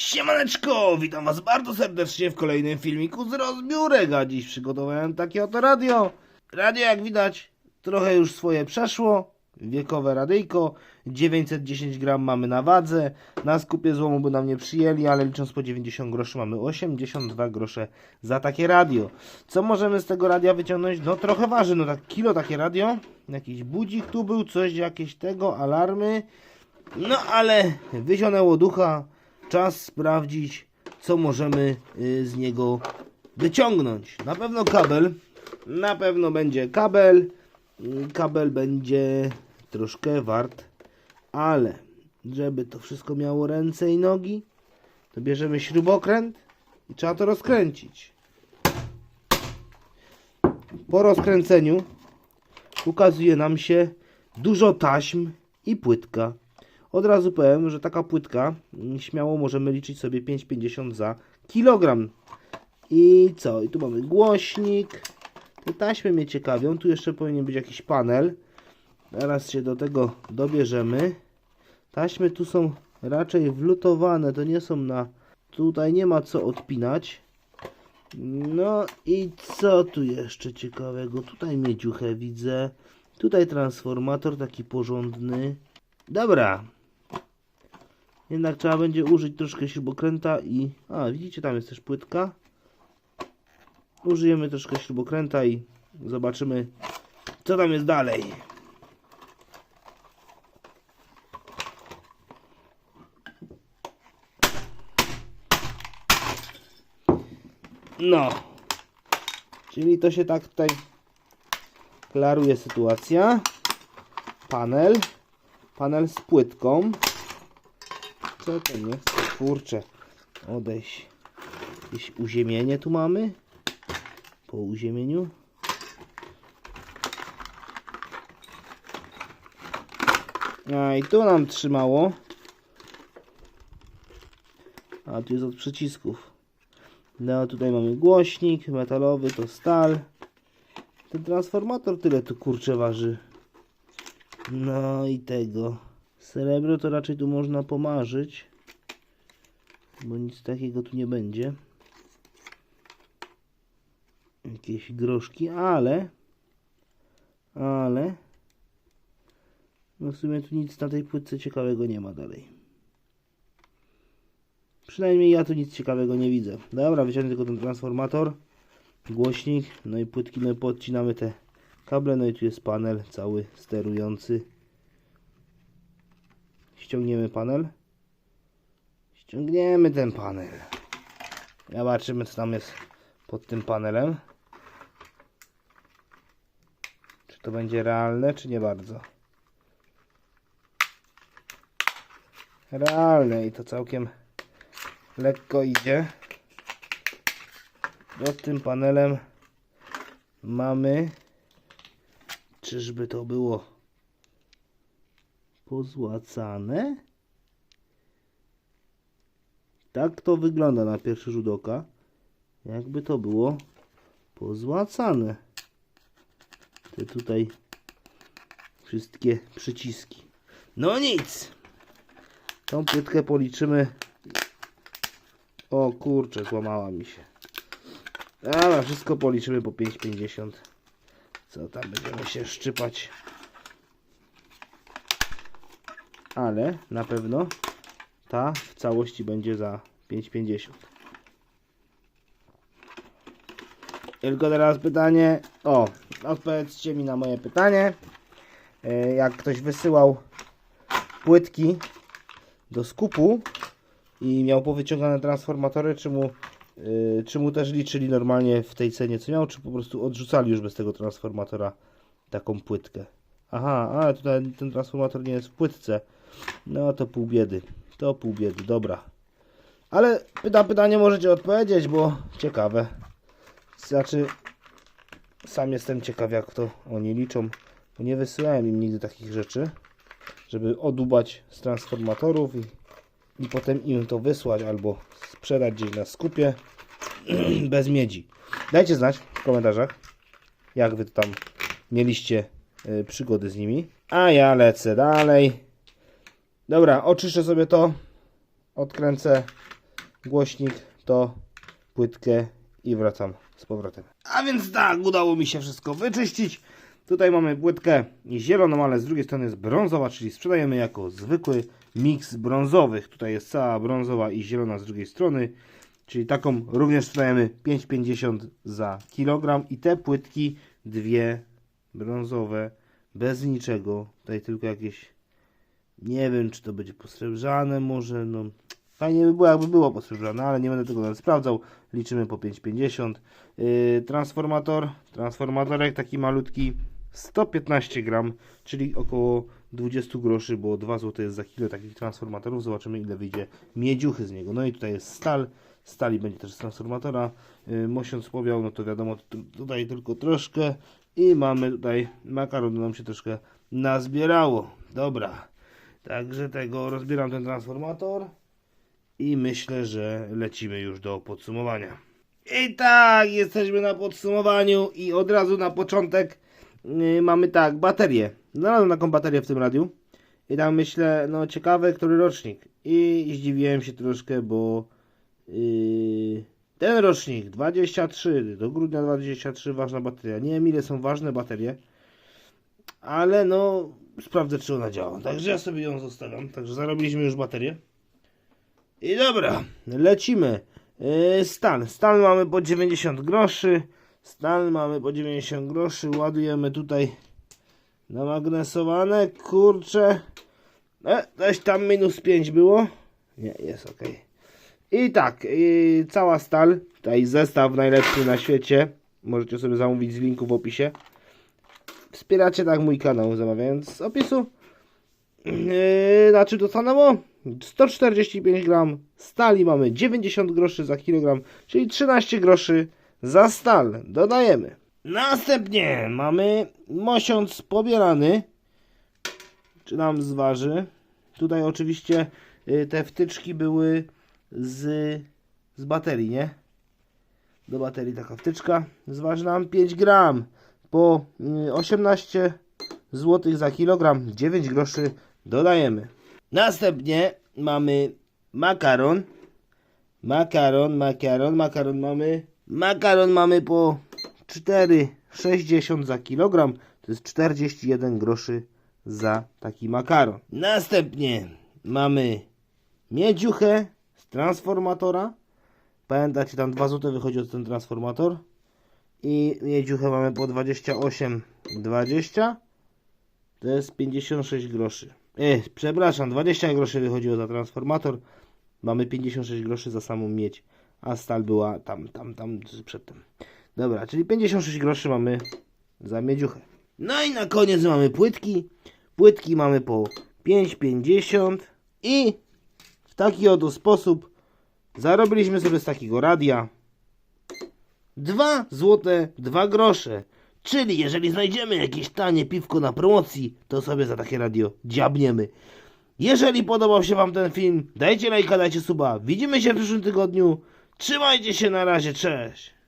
Siemaneczko, witam was bardzo serdecznie w kolejnym filmiku z rozbiórek, a dziś przygotowałem takie oto radio. Radio jak widać trochę już swoje przeszło, wiekowe radyjko, 910 gram mamy na wadze, na skupie złomu by nam nie przyjęli, ale licząc po 90 groszy mamy 82 grosze za takie radio. Co możemy z tego radia wyciągnąć? No trochę waży, no tak kilo takie radio, jakiś budzik tu był, coś jakieś tego, alarmy, no ale wyzionęło ducha, czas sprawdzić, co możemy y, z niego wyciągnąć. Na pewno kabel, na pewno będzie kabel, Y, kabel będzie troszkę wart, ale żeby to wszystko miało ręce i nogi, to bierzemy śrubokręt i trzeba to rozkręcić. Po rozkręceniu ukazuje nam się dużo taśm i płytka. Od razu powiem, że taka płytka mm, śmiało możemy liczyć sobie 5,50 za kilogram. I co? I tu mamy głośnik. Te taśmy mnie ciekawią. Tu jeszcze powinien być jakiś panel. Zaraz się do tego dobierzemy. Taśmy tu są raczej wlutowane. To nie są na... Tutaj nie ma co odpinać. No i co tu jeszcze ciekawego? Tutaj miedziuchę widzę. Tutaj transformator taki porządny. Dobra. Jednak trzeba będzie użyć troszkę śrubokręta i... A, widzicie, tam jest też płytka. Użyjemy troszkę śrubokręta i zobaczymy, co tam jest dalej. No. Czyli to się tak tutaj klaruje sytuacja. Panel. Panel z płytką. Co to nie? Kurczę. Odejść. Jakieś uziemienie tu mamy. Po uziemieniu. A i tu nam trzymało. A tu jest od przycisków. No tutaj mamy głośnik metalowy, to stal. Ten transformator tyle tu kurczę waży. No i tego. Srebro to raczej tu można pomarzyć. Bo nic takiego tu nie będzie. Jakieś groszki, ale... Ale... No w sumie tu nic na tej płytce ciekawego nie ma dalej. Przynajmniej ja tu nic ciekawego nie widzę. Dobra, wyciągnę tylko ten transformator. Głośnik, no i płytki, no i podcinamy te kable, no i tu jest panel cały sterujący. Ściągniemy panel. Ściągniemy ten panel. Zobaczymy co tam jest pod tym panelem. Czy to będzie realne, czy nie bardzo. Realne i to całkiem lekko idzie. Pod tym panelem mamy czyżby to było pozłacane? Tak to wygląda na pierwszy rzut oka. Jakby to było pozłacane. Te tutaj wszystkie przyciski. No nic. Tą płytkę policzymy. O kurczę, złamała mi się. Dobra, wszystko policzymy po 5,50. Co tam będziemy się szczypać. Ale na pewno ta w całości będzie za 5,50. Tylko teraz pytanie. O, odpowiedzcie mi na moje pytanie. E, Jak ktoś wysyłał płytki do skupu i miał powyciągane transformatory, czy mu, yy, czy mu też liczyli normalnie w tej cenie co miał, czy po prostu odrzucali już bez tego transformatora taką płytkę. Aha, ale tutaj ten transformator nie jest w płytce. No to pół biedy. To pół biedy, dobra. Ale pyta pytanie możecie odpowiedzieć, bo ciekawe. Znaczy, sam jestem ciekaw jak to oni liczą, bo nie wysyłałem im nigdy takich rzeczy, żeby odubać z transformatorów i, i potem im to wysłać albo sprzedać gdzieś na skupie bez miedzi. Dajcie znać w komentarzach, jak wy tam mieliście y, przygody z nimi. A ja lecę dalej. Dobra, oczyszczę sobie to, odkręcę głośnik, to płytkę i wracam z powrotem. A więc tak, udało mi się wszystko wyczyścić. Tutaj mamy płytkę zieloną, ale z drugiej strony jest brązowa, czyli sprzedajemy jako zwykły miks brązowych. Tutaj jest cała brązowa i zielona z drugiej strony. Czyli taką również sprzedajemy 5,50 za kilogram. I te płytki, dwie brązowe, bez niczego. Tutaj tylko jakieś, nie wiem czy to będzie posrebrzane może, no fajnie by było jakby było posrebrzane, ale nie będę tego nawet sprawdzał. Liczymy po 5,50. Yy, transformator, transformatorek taki malutki, 115 gram, czyli około 20 groszy, bo 2 zł jest za kilo takich transformatorów. Zobaczymy ile wyjdzie miedziuchy z niego. No i tutaj jest stal, stali będzie też z transformatora. Yy, mosiąc powiał, no to wiadomo, tu- tutaj tylko troszkę i mamy tutaj makaronu nam się troszkę nazbierało. Dobra, także tego rozbieram ten transformator i myślę, że lecimy już do podsumowania. I tak, jesteśmy na podsumowaniu i od razu na początek yy, mamy tak, baterię. Znalazłem taką baterię w tym radiu i tam myślę, no ciekawe, który rocznik. I zdziwiłem się troszkę, bo yy, ten rocznik 23, do grudnia 23 ważna bateria. Nie wiem ile są ważne baterie, ale no sprawdzę czy ona działa. Także ja sobie ją zostawiam. Także zarobiliśmy już baterię. I dobra, lecimy. Yy, stan. Stan mamy po 90 groszy. Stan mamy po 90 groszy. Ładujemy tutaj na magnesowane. Kurczę. E, coś tam minus 5 było. Nie, jest ok. I tak, yy, cała stal. Tutaj zestaw najlepszy na świecie. Możecie sobie zamówić z linku w opisie. Wspieracie tak mój kanał zamawiając z opisu. Yy, to stanęło? 145 gram stali mamy 90 groszy za kilogram, czyli 13 groszy za stal. Dodajemy. Następnie mamy mosiąc pobierany. Czy nam zważy? Tutaj oczywiście y, te wtyczki były z, z baterii, nie? Do baterii taka wtyczka. Zważy nam 5 gram po y, 18 zł za kilogram. 9 groszy dodajemy. Następnie mamy makaron. Makaron, makaron, makaron mamy. Makaron mamy po 4,60 za kilogram. To jest 41 groszy za taki makaron. Następnie mamy miedziuchę z transformatora. Pamiętacie, tam 2 zł wychodzi od ten transformator. I miedziuchę mamy po 28,20. To jest 56 groszy. E, przepraszam, 20 groszy wychodziło za transformator. Mamy 56 groszy za samą miedź. A stal była tam, tam, tam przedtem. Dobra, czyli 56 groszy mamy za miedziuchę. No i na koniec mamy płytki. Płytki mamy po 5,50 i w taki oto sposób zarobiliśmy sobie z takiego radia 2 złote 2 grosze. Czyli jeżeli znajdziemy jakieś tanie piwko na promocji, to sobie za takie radio dziabniemy. Jeżeli podobał się Wam ten film, dajcie lajka, dajcie suba. Widzimy się w przyszłym tygodniu. Trzymajcie się na razie, cześć!